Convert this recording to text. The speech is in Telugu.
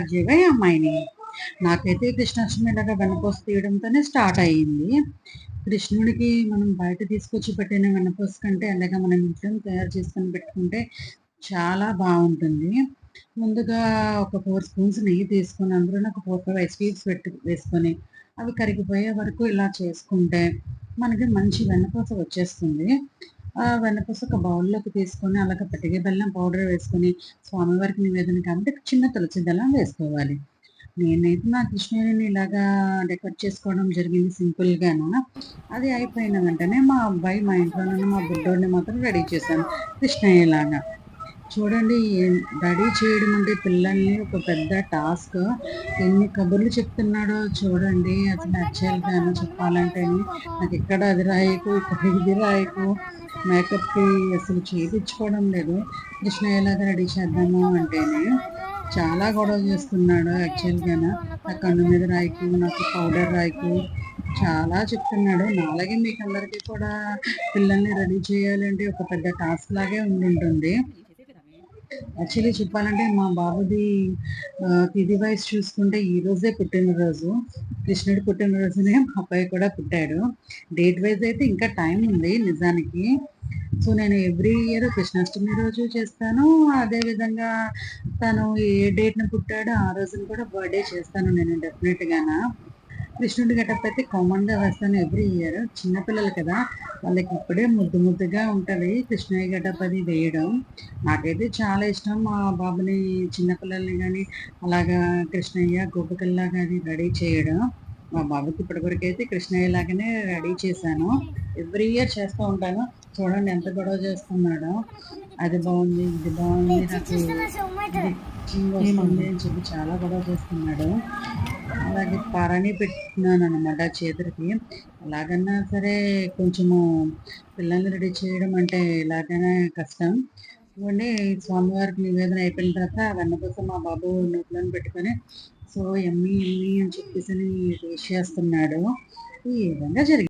ఆర్జేవై అమ్మాయిని. నాకైతే కృష్ణాష్టమి ఇలాగా వెన్నపూస తీయడంతోనే స్టార్ట్ అయ్యింది. కృష్ణుడికి మనం బయట తీసుకొచ్చి పెట్టిన వెన్నపూస కంటే అలాగే మనం ఇంట్లో తయారు చేసుకొని పెట్టుకుంటే చాలా బాగుంటుంది. ముందుగా ఒక ఫోర్ స్పూన్స్ నెయ్యి తీసుకొని అందులో ఒక ఫోర్ ఫైవ్ ఐస్ క్యూబ్స్ పెట్టు వేసుకొని అవి కరిగిపోయే వరకు ఇలా చేసుకుంటే మనకి మంచి వెన్నపూస వచ్చేస్తుంది. వెన్నపూస ఒక బౌల్లోకి తీసుకొని అలాగ పటిక బెల్లం పౌడర్ వేసుకొని స్వామివారికి నివేదన కాబట్టి చిన్న తులసి దళం వేసుకోవాలి. నేనైతే నా కృష్ణుడిని ఇలాగా డెకరేట్ చేసుకోవడం జరిగింది సింపుల్గాను అది అయిపోయిన వెంటనే మా అబ్బాయి మా ఇంట్లోనే మా బుడ్డోడిని మాత్రం రెడీ చేశాను. కృష్ణయ్యలాగా. చూడండి రెడీ చేయడం అంటే పిల్లల్ని ఒక పెద్ద టాస్క్. ఎన్ని కబుర్లు చెప్తున్నాడో చూడండి అసలు కానీ చెప్పాలంటే నాకు ఇక్కడ అది రాయకు ఇక్కడ ఇది రాయకు మేకప్కి అసలు చేయించుకోవడం లేదు. కృష్ణ కృష్ణయ్యలాగా రెడీ చేద్దాము అంటేనే చాలా గొడవ చేస్తున్నాడు యాక్చువల్గాను నా కన్ను మీద రాయకు నాకు పౌడర్ రాయకు చాలా చెప్తున్నాడు. నాలాగే మీకు అందరికీ కూడా పిల్లల్ని రెడీ చేయాలంటే ఒక పెద్ద టాస్క్ లాగే ఉండింటుంది. యాక్చువల్లీ చెప్పాలంటే మా బాబుది తిది వయసు చూసుకుంటే ఈ రోజే పుట్టినరోజు. కృష్ణుడి పుట్టినరోజునే మా అబ్బాయి కూడా పుట్టాడు. డేట్ వైజ్ అయితే ఇంకా టైం ఉంది నిజానికి. సో నేను ఎవ్రీ ఇయర్ కృష్ణాష్టమి రోజు చేస్తాను. అదేవిధంగా తను ఏ డేట్ని పుట్టాడో ఆ రోజున కూడా బర్త్డే చేస్తాను నేను డెఫినెట్గానా కృష్ణుడి గెటప్ అయితే కామన్గా వేస్తాను ఎవ్రీ ఇయర్ చిన్నపిల్లలు కదా వాళ్ళకి ఇప్పుడే ముద్దు ముద్దుగా ఉంటుంది కృష్ణయ్య గెటప్ అది వేయడం. నాకైతే చాలా ఇష్టం మా బాబుని చిన్నపిల్లల్ని కానీ అలాగా కృష్ణయ్య గోపికల్లా కానీ రెడీ చేయడం. మా బాబుకి ఇప్పటివరకు అయితే కృష్ణయ్య లాగానే రెడీ చేశాను. ఎవ్రీ ఇయర్ చేస్తూ ఉంటాను. చూడండి ఎంత గొడవ చేస్తున్నాడో. అది బాగుంది ఇది బాగుంది నాకు వస్తుంది అని చెప్పి చాలా గొడవ చేస్తున్నాడు. అలాగే పరణి పెట్టినాను అనమాట చేతులకి. ఎలాగన్నా సరే కొంచెము పిల్లల్ని రెడీ చేయడం అంటే ఎలాగైనా కష్టం. ఇవ్వండి స్వామివారికి నివేదన అయిపోయిన తర్వాత వెన్నకోసం మా బాబు నోట్లను పెట్టుకొని సో ఎమ్మి ఎమ్మి అని చెప్పేసి టేస్ట్ చేస్తున్నాడు. ఈ విధంగా జరిగింది.